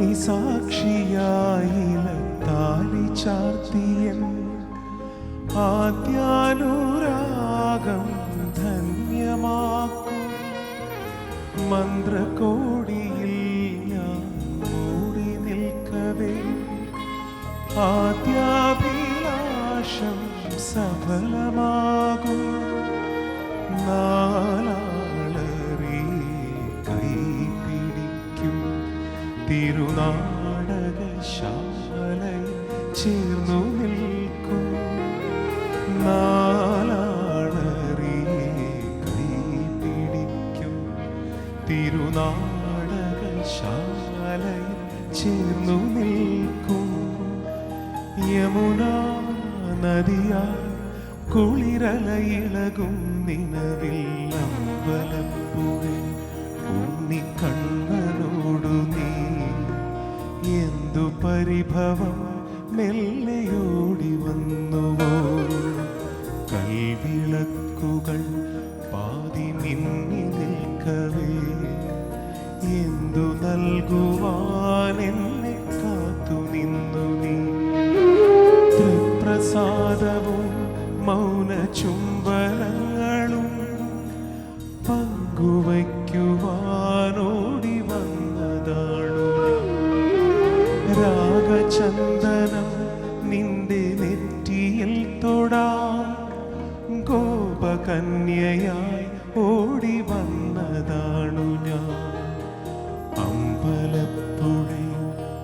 നീ സാക്ഷിയായില താലി ചാർത്തിയൻ. ആദ്യാനുരാഗം ധന്യമാക്കും. മന്ത്രകോടിയിൽ ഞാൻ മൂടി നിൽക്കവേ. ആദ്യാഭിലാഷം സഫലമാകും. നാലാളറി തിരുനാടകശാലയിൽ ചേർന്നു നിൽക്കും. നാലാളറി കൈ പിടിക്കും തിരുനാടകശാലയിൽ ചേർന്നു നിൽക്കും. യമുന നദിയായി കുളിരലയിളകും. നിലവിൽ അമ്പലപ്പുഴയിൽ ഉണ്ണിക്കണ്ണനോടു പരിഭവം മെല്ലെയോടി വന്നുവോ കൈവിളക്കുകൾ പാതി മിന്നി നിൽക്കവേ. എന്തു നൽകുവാൻ എന്നെ കാത്തു നിന്നു നീ? തൃപ്രസാദവും മൗന ചുംബനങ്ങളും പങ്കുവയ്ക്കുവാനോടി രാഗചന്ദനം നിന്റെ നെറ്റിയിൽ തൊടാം ഗോപകന്യയായി ഓടി വന്നതാണു ഞാൻ. അമ്പലപ്പുഴ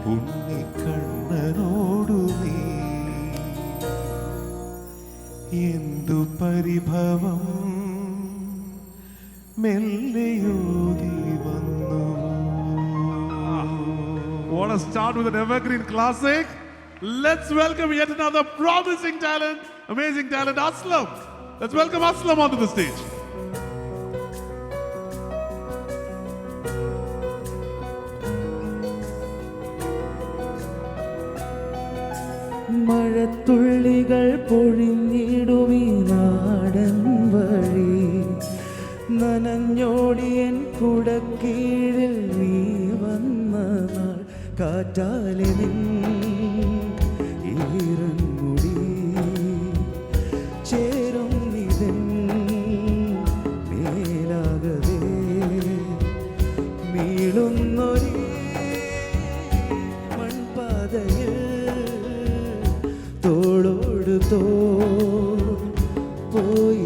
ഉണ്ണിക്കണ്ണനോടു നീ. എന്തു പരിഭവം? മെല്ലെയോതി Want to start with an evergreen classic? Let's welcome yet another promising talent, amazing talent, Aslam. Let's welcome Aslam onto the stage. മഴത്തുള്ളികൾ പൊഴിഞ്ഞിടുമീ നാടൻ വഴി നനഞ്ഞോടിയൻ കുടക്കീഴിൽ നീ വന്ന കാറ്റാലെ ഈറൻ മുടി ചേരും നിതൻ മേലാകവേ. മീളുന്നൊരേ മൺപാതയിൽ തോളോട് തോ പോയില്ലയോ